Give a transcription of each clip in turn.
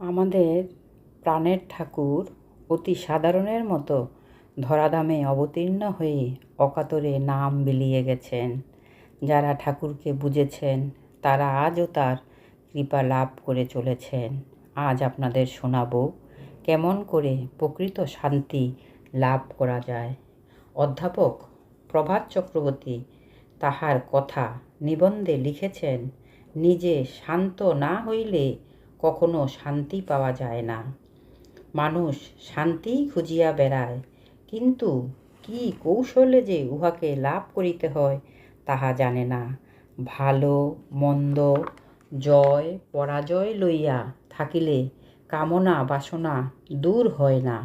আমাদের প্রাণের ঠাকুর অতি সাধারণের মতো ধরাধামে অবতীর্ণ হয়ে অকাতরে নাম বিলিয়ে গেছেন। যারা ঠাকুরকে বুঝেছেন, তারা আজও তার কৃপা লাভ করে চলেছেন। আজ আপনাদের শোনাবো কেমন করে প্রকৃত শান্তি লাভ করা যায়। অধ্যাপক প্রভাত চক্রবর্তী তাহার কথা নিবন্ধে লিখেছেন, নিজে শান্ত না হইলে কখনো শান্তি পাওয়া যায় না। মানুষ শান্তিই খুঁজিয়া বেড়ায়, কিন্তু কি কৌশলে যে উহাকে লাভ করিতে হয় তাহা জানে না। ভালো, মন্দ, জয়, পরাজয় লইয়া থাকিলে কামনা, বাসনা দূর হয় না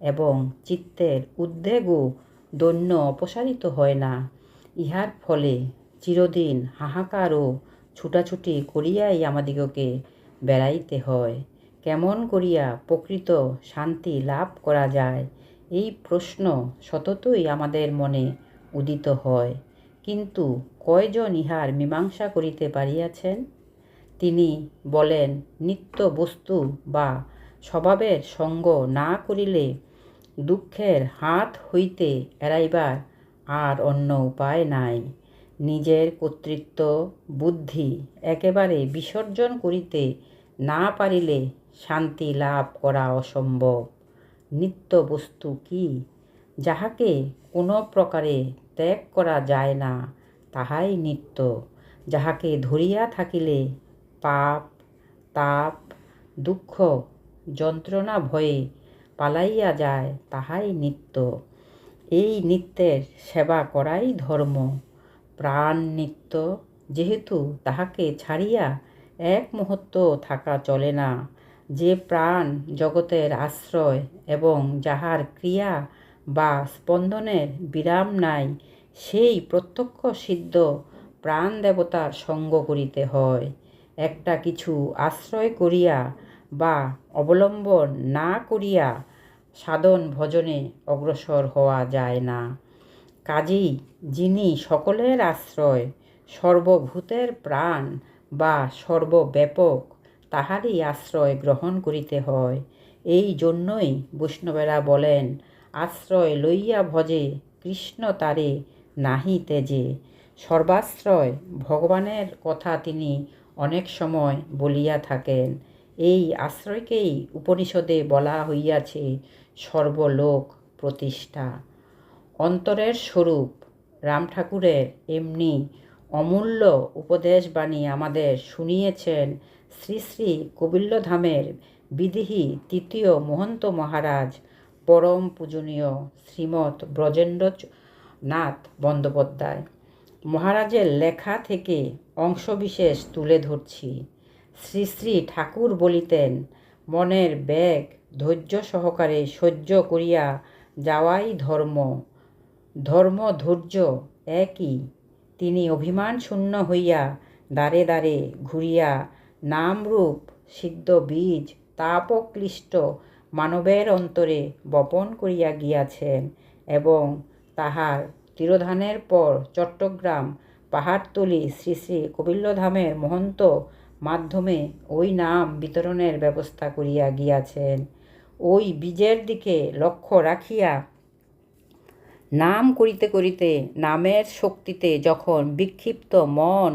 এবং চিত্তের উদ্বেগও দৈন্য অপসারিত হয় না। ইহার ফলে চিরদিন হাহাকার ও ছুটাছুটি করিয়াই আমাদিগকে বেড়াইতে হয়। কেমন করিয়া প্রকৃত শান্তি লাভ করা যায়? এই প্রশ্ন সততই আমাদের মনে উদিত হয়। কিন্তু কয়জন ইহার মীমাংসা করিতে পারিয়াছেন? তিনি বলেন, নিত্য বস্তু বা স্বভাবের সঙ্গ না করিলে দুঃখের হাত হইতে এড়াইবার আর অন্য উপায় নাই। নিজের কর্তৃত্ব, বুদ্ধি একেবারে বিসর্জন করিতে না পারিলে শান্তি লাভ করা অসম্ভব। নিত্য বস্তু কি? যাহাকে কোনো প্রকারে ত্যাগ করা যায় না, তাহাই নিত্য। যাহাকে ধরিয়া থাকিলে পাপ, তাপ, দুঃখ, যন্ত্রণা ভয়ে পালাইয়া যায়, তাহাই নিত্য। এই নিত্যের সেবা করাই ধর্ম। প্রাণ নিত্য, যেহেতু তাহাকে ছাড়িয়া এক মুহূর্ত থাকা চলে না। যে প্রাণ জগতের আশ্রয় এবং যাহার ক্রিয়া বা স্পন্দনের বিরাম নাই, সেই প্রত্যক্ষ সিদ্ধ প্রাণ দেবতার সঙ্গ করিতে হয়। একটা কিছু আশ্রয় করিয়া বা অবলম্বন না করিয়া সাধন ভজনে অগ্রসর হওয়া যায় না। কাজেই যিনি সকলের আশ্রয়, সর্বভূতের প্রাণ বা সর্বব্যাপক তাহারই আশ্রয় গ্রহণ করিতে হয়। এই জন্যই বৈষ্ণবেরা বলেন, আশ্রয় লইয়া ভজে কৃষ্ণ তারে নাহি তেজে। সর্বাশ্রয় ভগবানের কথা তিনি অনেক সময় বলিয়া থাকেন। এই আশ্রয়কেই উপনিষদে বলা হইয়াছে সর্বলোক প্রতিষ্ঠা। অন্তরের স্বরূপ রাম ঠাকুরের এমনি অমূল্য উপদেশবাণী আমাদের শুনিয়েছেন শ্রী শ্রী কবিল্লধামের বিধিহী তৃতীয় মহন্ত মহারাজ, পরম পূজনীয় শ্রীমৎ ব্রজেন্দ্রনাথ বন্দ্যোপাধ্যায়। মহারাজের লেখা থেকে অংশবিশেষ তুলে ধরছি। শ্রী শ্রী ঠাকুর বলিতেন, মনের ব্যাগ ধৈর্য সহকারে সহ্য করিয়া যাওয়াই ধর্ম। ধর্ম ধৈর্য একই। তিনি অভিমান শূন্য হইয়া দ্বারে দ্বারে ঘুরিয়া নামরূপ সিদ্ধ বীজ তাপক্লিষ্ট মানবের অন্তরে বপন করিয়া গিয়াছেন এবং তাহার তিরোধানের পর চট্টগ্রাম পাহাড়তলি শ্রী শ্রী কপিল্লধামের মহন্ত মাধ্যমে ওই নাম বিতরণের ব্যবস্থা করিয়া গিয়াছেন। ওই বীজের দিকে লক্ষ্য রাখিয়া নাম করিতে করিতে নামের শক্তিতে যখন বিক্ষিপ্ত মন,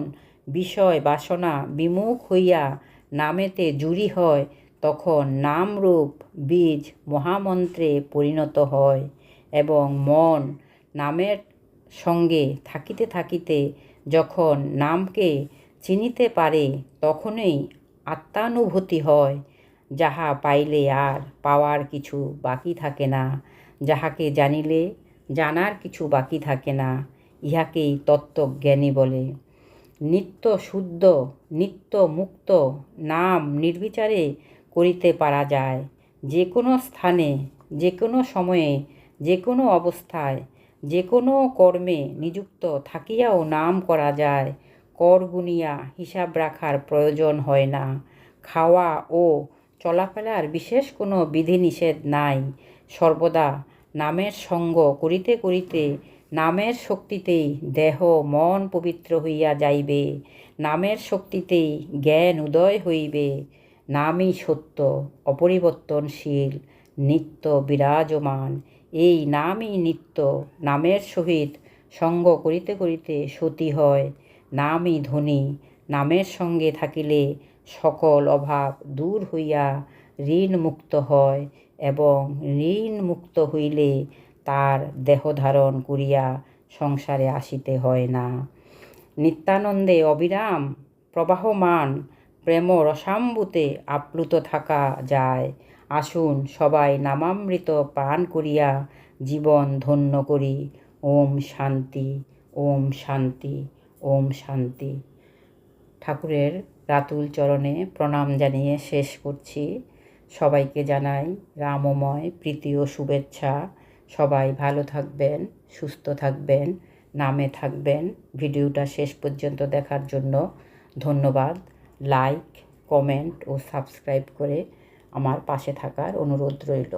বিষয়, বাসনা বিমুখ হইয়া নামেতে জুড়ি হয়, তখন নামরূপ বীজ মহামন্ত্রে পরিণত হয় এবং মন নামের সঙ্গে থাকিতে থাকিতে যখন নামকে চিনিতে পারে, তখনই আত্মানুভূতি হয়, যাহা পাইলে আর পাওয়ার কিছু বাকি থাকে না। যাহাকে জানিলে জানার কিছু বাকি থাকে না, ইহাকেই তত্ত্বজ্ঞানী বলে। নিত্য শুদ্ধ, নিত্য মুক্ত নাম নির্বিচারে করিতে পারা যায়। যে কোনো স্থানে, যে কোনো সময়ে, যে কোনো অবস্থায়, যে কোনো কর্মে নিযুক্ত থাকিয়াও নাম করা যায়। কর গুনিয়া হিসাব রাখার প্রয়োজন হয় না। খাওয়া ও চলাফেরার বিশেষ কোনো বিধিনিষেধ নাই। সর্বদা নামের সঙ্গ করিতে করিতে, নামের শক্তিতেই দেহ মন পবিত্র হইয়া যাইবে, নামের শক্তিতেই জ্ঞান উদয় হইবে। নামই সত্য, অপরিবর্তনশীল, নিত্য বিরাজমান। এই নামই নিত্য, নামের সহিত সঙ্গ করিতে করিতে সতী হয়। নামই ধনী, নামের সঙ্গে থাকিলে সকল অভাব দূর হইয়া ঋণ মুক্ত হয়। এবং ঋণ মুক্ত হইলে তার দেহ ধারণ করিয়া সংসারে আসিতে হয় না। নিত্যানন্দে অবিরাম প্রবাহমান প্রেম রসাম্বুতে আপ্লুত থাকা যায়। আসুন সবাই নামামৃত পান করিয়া জীবন ধন্য করি। ওম শান্তি ওম শান্তি ওম শান্তি। ঠাকুরের রাতুল চরণে প্রণাম জানিয়ে শেষ করছি। সবাইকে জানাই রামময়, প্রীতি ও শুভেচ্ছা। সবাই ভালো থাকবেন, সুস্থ থাকবেন, নামে থাকবেন। ভিডিওটা শেষ পর্যন্ত দেখার জন্য ধন্যবাদ। লাইক, কমেন্ট ও সাবস্ক্রাইব করে আমার পাশে থাকার অনুরোধ রইল।